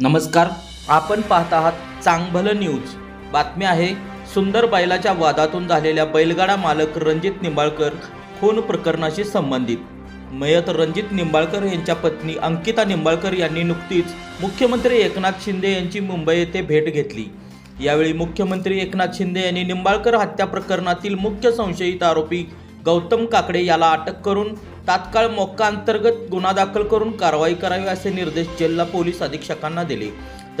नमस्कार. आपण पाहत आहात चांगभलं न्यूज. बातमी आहे सुंदर बैलाच्या वादातून झालेल्या बैलगाडा मालक रणजित निंबाळकर खून प्रकरणाशी संबंधित. मयत रणजित निंबाळकर यांच्या पत्नी अंकिता निंबाळकर यांनी नुकतीच मुख्यमंत्री एकनाथ शिंदे यांची मुंबई येथे भेट घेतली. यावेळी मुख्यमंत्री एकनाथ शिंदे यांनी निंबाळकर हत्या प्रकरणातील मुख्य संशयित आरोपी गौतम काकडे याला अटक करून तात्काळ मोक्का अंतर्गत गुन्हा दाखल करून कारवाई करावी असे निर्देश जिल्हा पोलीस अधीक्षकांना दिले.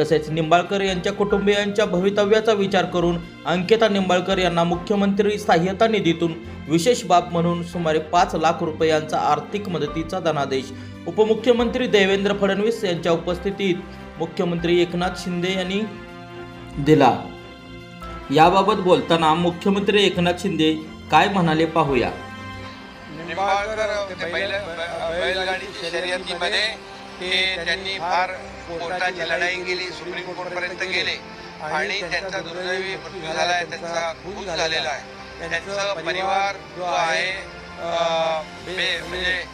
तसेच निंबाळकर यांच्या कुटुंबियांच्या भवितव्याचा विचार करून अंकिता निंबाळकर यांना मुख्यमंत्री सहाय्यता निधीतून विशेष बाब म्हणून सुमारे पाच लाख रुपयांचा आर्थिक मदतीचा धनादेश उपमुख्यमंत्री देवेंद्र फडणवीस यांच्या उपस्थितीत मुख्यमंत्री एकनाथ शिंदे यांनी दिला. याबाबत बोलताना मुख्यमंत्री एकनाथ शिंदे काय म्हणाले पाहूया. निंबाळकर बैल शर्यतीमध्ये ते त्यांनी फार कोर्टाची लढाई केली सुप्रीम कोर्ट पर्यंत गेले. आणि त्यांचा दुर्दैवी मृत्यू झाला आहे त्यांचा खून झालेला आहे. त्यांचा परिवार जो आहे म्हणजे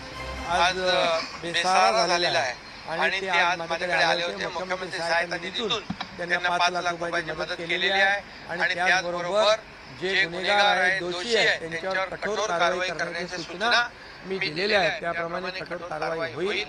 आज अं, बेसहारा झालेला आहे. आणि ते आज माझ्याकडे आले होते मुख्यमंत्री सहायता निधीतून. त्यांना पाच लाख रुपयाची मदत केलेली आहे. आणि त्याचबरोबर जे गुन्हेगार आहेत दोषी आहेत त्यांच्यावर कठोर कारवाई करण्याच्या सूचना मी दिलेल्या आहेत. त्याप्रमाणे कठोर कारवाई होईल.